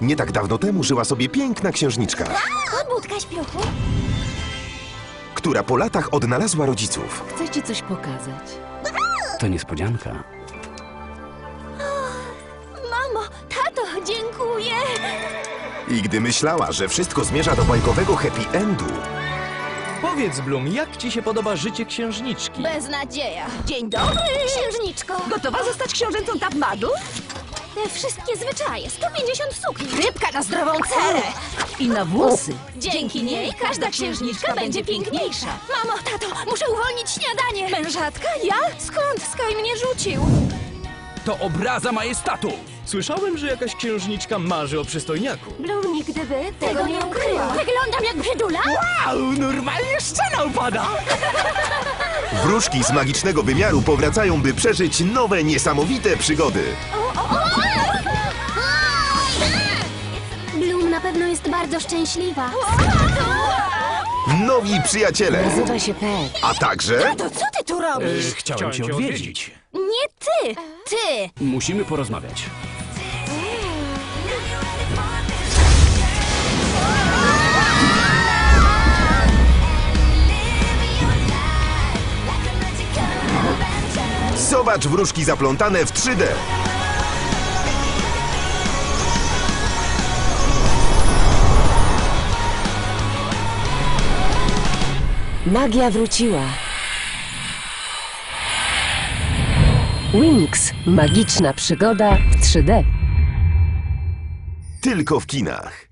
Nie tak dawno temu żyła sobie piękna księżniczka, Budka śpiochu. która po latach odnalazła rodziców. Chcę ci coś pokazać. To niespodzianka. Mamo, tato, dziękuję. I gdy myślała, że wszystko zmierza do bajkowego happy endu, Powiedz, Blum, jak ci się podoba życie księżniczki? Beznadzieja. Dzień dobry. Księżniczko. Gotowa zostać książęcą Tapmadu? Te wszystkie zwyczaje. 150 sukni. Rybka na zdrową cerę. I na włosy. Dzięki niej każda księżniczka będzie piękniejsza. Mamo, tato, muszę uwolnić śniadanie. Mężatka? Ja? Skąd Sky mnie rzucił? To obraza majestatu! Słyszałem, że jakaś księżniczka marzy o przystojniaku. Blue nigdy by tego nie ukryła. Wyglądam jak brzydula? Au, normalnie szczena upada! wróżki z magicznego wymiaru powracają, by przeżyć nowe, niesamowite przygody. Bloom na pewno jest bardzo szczęśliwa. Nowi przyjaciele, Nazywa się Pet. a także To co ty tu robisz? Chciałem cię odwiedzić. Nie ty! Ty! Musimy porozmawiać. zobacz wróżki zaplątane w 3D. Magia wróciła. Winx. Magiczna przygoda w 3D. Tylko w kinach.